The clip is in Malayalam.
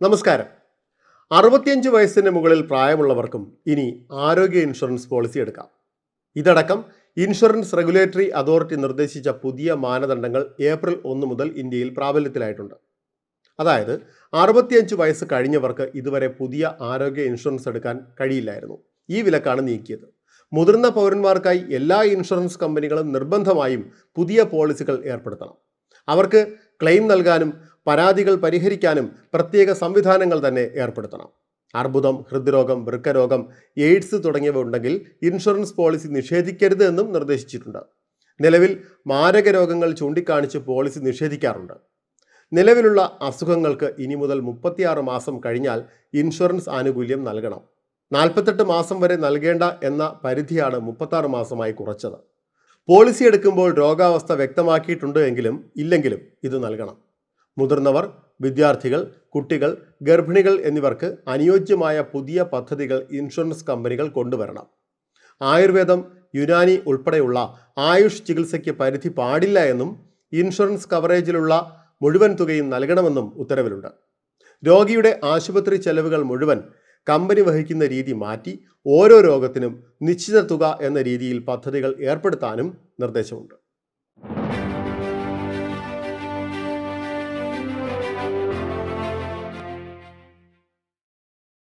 നമസ്കാരം. അറുപത്തിയഞ്ച് വയസ്സിന് മുകളിൽ പ്രായമുള്ളവർക്കും ഇനി ആരോഗ്യ ഇൻഷുറൻസ് പോളിസി എടുക്കാം. ഇതടക്കം ഇൻഷുറൻസ് റെഗുലേറ്ററി അതോറിറ്റി നിർദ്ദേശിച്ച പുതിയ മാനദണ്ഡങ്ങൾ ഏപ്രിൽ ഒന്ന് മുതൽ ഇന്ത്യയിൽ പ്രാബല്യത്തിലായിട്ടുണ്ട്. അതായത് അറുപത്തിയഞ്ച് വയസ്സ് കഴിഞ്ഞവർക്ക് ഇതുവരെ പുതിയ ആരോഗ്യ ഇൻഷുറൻസ് എടുക്കാൻ കഴിയില്ലായിരുന്നു. ഈ വിലക്കാണ് നീക്കിയത്. മുതിർന്ന പൗരന്മാർക്കായി എല്ലാ ഇൻഷുറൻസ് കമ്പനികളും നിർബന്ധമായും പുതിയ പോളിസികൾ ഏർപ്പെടുത്തണം. അവർക്ക് ക്ലെയിം നൽകാനും പരാതികൾ പരിഹരിക്കാനും പ്രത്യേക സംവിധാനങ്ങൾ തന്നെ ഏർപ്പെടുത്തണം. അർബുദം ഹൃദ്രോഗം വൃക്കരോഗം എയ്ഡ്സ് തുടങ്ങിയവ ഉണ്ടെങ്കിൽ ഇൻഷുറൻസ് പോളിസി നിഷേധിക്കരുത് എന്നും നിർദ്ദേശിച്ചിട്ടുണ്ട്. നിലവിൽ മാരക രോഗങ്ങൾ ചൂണ്ടിക്കാണിച്ച് പോളിസി നിഷേധിക്കാറുണ്ട്. നിലവിലുള്ള അസുഖങ്ങൾക്ക് ഇനി മുതൽ മുപ്പത്തിയാറ് മാസം കഴിഞ്ഞാൽ ഇൻഷുറൻസ് ആനുകൂല്യം നൽകണം. നാൽപ്പത്തെട്ട് മാസം വരെ നൽകേണ്ട എന്ന പരിധിയാണ് മുപ്പത്താറ് മാസമായി കുറച്ചത്. പോളിസി എടുക്കുമ്പോൾ രോഗാവസ്ഥ വ്യക്തമാക്കിയിട്ടുണ്ട് എങ്കിലും ഇല്ലെങ്കിലും ഇത് നൽകണം. മുതിർന്നവർ വിദ്യാർത്ഥികൾ കുട്ടികൾ ഗർഭിണികൾ എന്നിവർക്ക് അനുയോജ്യമായ പുതിയ പദ്ധതികൾ ഇൻഷുറൻസ് കമ്പനികൾ കൊണ്ടുവരണം. ആയുർവേദം യുനാനി ഉൾപ്പെടെയുള്ള ആയുഷ് ചികിത്സയ്ക്ക് പരിധി പാടില്ല എന്നും ഇൻഷുറൻസ് കവറേജിലുള്ള മുഴുവൻ തുകയും നൽകണമെന്നും ഉത്തരവിലുണ്ട്. രോഗിയുടെ ആശുപത്രി ചെലവുകൾ മുഴുവൻ കമ്പനി വഹിക്കുന്ന രീതി മാറ്റി ഓരോ രോഗത്തിനും നിശ്ചിത തുക എന്ന രീതിയിൽ പദ്ധതികൾ ഏർപ്പെടുത്താനും നിർദ്ദേശമുണ്ട്.